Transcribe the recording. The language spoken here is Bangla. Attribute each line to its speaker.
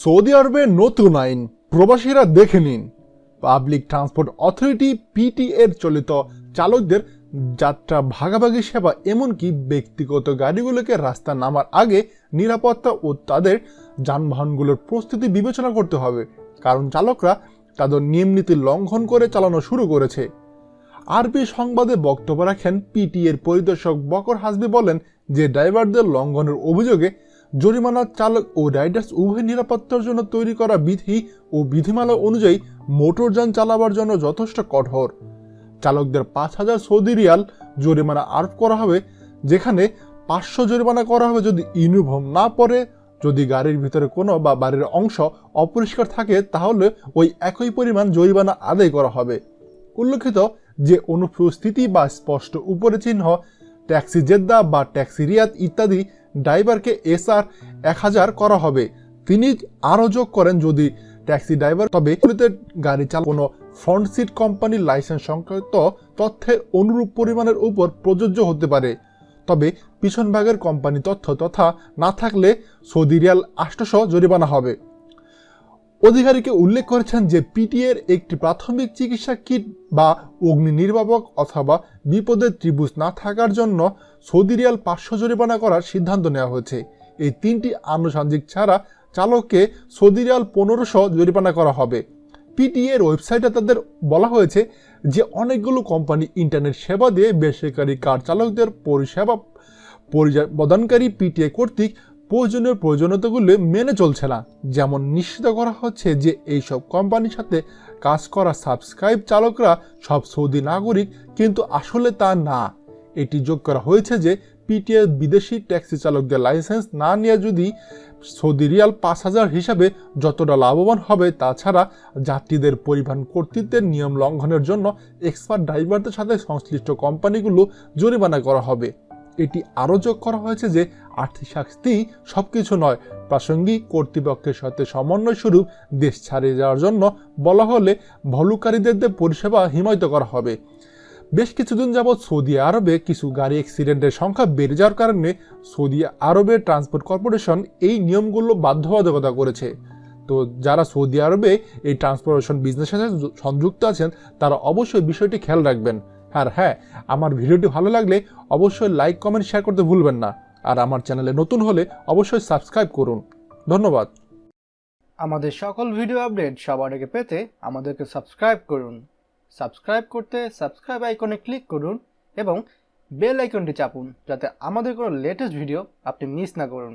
Speaker 1: সৌদি আরবের নতুন আইন, প্রবাসীরা দেখে নিন। পাবলিক ট্রান্সপোর্ট অথরিটি পিটি এর চলিত চালকদের যাত্রা ভাগাভাগি সেবা, এমনকি ব্যক্তিগত গাড়িগুলোকে রাস্তা নামার আগে নিরাপত্তা ও তাদের যানবাহনগুলোর প্রস্তুতি বিবেচনা করতে হবে। কারণ চালকরা তাদের নিয়ম নীতি লঙ্ঘন করে চালানো শুরু করেছে। আরবি সংবাদে বক্তব্য রাখেন পিটি এর পরিদর্শক বকর হাসবি বলেন যে, ড্রাইভারদের লঙ্ঘনের অভিযোগে জরিমানা, চালক ও রাইডার্স উভয় নিরাপত্তার জন্য তৈরি করা বিধি ও বিধিমালা অনুযায়ী মোটরযান চালাবার জন্য যথেষ্ট কঠোর। চালকদের পাঁচ হাজার সৌদি রিয়াল জরিমানা আরোপ করা হবে, যেখানে পাঁচশো জরিমানা করা হবে যদি ইউনিফর্ম না পরে, যদি গাড়ির ভিতরে কোনো বা বাড়ির অংশ অপরিষ্কার থাকে, তাহলে ওই একই পরিমাণ জরিমানা আদায় করা হবে। উল্লেখিত যে অনুপস্থিতি বা স্পষ্ট উপরে চিহ্ন ট্যাক্সি জেদ্দা বা ট্যাক্সি রিয়াদ ইত্যাদি ড্রাইভারকে এসআর এক হাজার করা হবে। তিনি আরও যোগ করেন, যদি ট্যাক্সি ড্রাইভার তবে গাড়ি চাল কোনো ফ্রন্ট সিট কোম্পানির লাইসেন্স সংক্রান্ত তথ্যের অনুরূপ পরিমাণের উপর প্রযোজ্য হতে পারে। তবে পিছনভাগের কোম্পানি তথ্য তথা না থাকলে সৌদি রিয়াল আষ্টশো জরিমানা হবে। অধিকারীকে উল্লেখ করেছেন যে পিটিএর একটি প্রাথমিক চিকিৎসা কিট বা অগ্নি নির্বাপক অথবা বিপদের ত্রিভুজ না থাকার জন্য সৌদি রিয়াল পাঁচশো জরিমানা করার সিদ্ধান্ত নেওয়া হয়েছে। এই তিনটি আনুষঙ্গিক ছাড়া চালককে সৌদি রিয়াল পনেরোশো জরিমানা করা হবে। পিটিএর ওয়েবসাইটে তাদের বলা হয়েছে যে অনেকগুলো কোম্পানি ইন্টারনেট সেবা দিয়ে বেসরকারি কার চালকদের পরিষেবা প্রদানকারী পিটিএ কর্তৃক প্রয়োজনীয় প্রয়োজনীয়তাগুলি মেনে চলছে না। যেমন নিশ্চিত করা হচ্ছে যে এইসব কোম্পানির সাথে কাজ করা সাবস্ক্রাইব চালকরা সব সৌদি নাগরিক, কিন্তু আসলে তা না। এটি যোগ করা হয়েছে যে পিটিএ বিদেশি ট্যাক্সি চালকদের লাইসেন্স না নিয়ে যদি সৌদি রিয়াল পাঁচ হাজার হিসাবে যতটা লাভবান হবে, তাছাড়া যাত্রীদের পরিবহন কর্তৃত্বের নিয়ম লঙ্ঘনের জন্য এক্সপার্ট ড্রাইভারদের সাথে সংশ্লিষ্ট কোম্পানিগুলো জরিমানা করা হবে। এটি আরও যোগ করা হয়েছে যে আর্থিক শাস্তি সব কিছু নয়। প্রাসঙ্গিক কর্তৃপক্ষের সাথে সমন্বয় স্বরূপ দেশ ছাড়িয়ে যাওয়ার জন্য বলা হলে ভলুকারীদের পরিষেবা হিমায়িত করা হবে। বেশ কিছুদিন যাবৎ সৌদি আরবে কিছু গাড়ি অ্যাক্সিডেন্টের সংখ্যা বেড়ে যাওয়ার কারণে সৌদি আরবের ট্রান্সপোর্ট কর্পোরেশন এই নিয়মগুলো বাধ্যবাধকতা করেছে। তো যারা সৌদি আরবে এই ট্রান্সপোর্টেশন বিজনেসের সাথে সংযুক্ত আছেন, তারা অবশ্যই বিষয়টি খেয়াল রাখবেন। আর হ্যাঁ আমার ভিডিওটি ভালো লাগলে অবশ্যই লাইক কমেন্ট শেয়ার করতে ভুলবেন না। আর আমার চ্যানেলে নতুন হলে অবশ্যই সাবস্ক্রাইব করুন। ধন্যবাদ।
Speaker 2: আমাদের সকল ভিডিও আপডেট সবার আগে পেতে আমাদেরকে সাবস্ক্রাইব করুন। সাবস্ক্রাইব করতে সাবস্ক্রাইব আইকনে ক্লিক করুন এবং বেল আইকনটি চাপুন যাতে আমাদের কোনো লেটেস্ট ভিডিও আপনি মিস না করুন।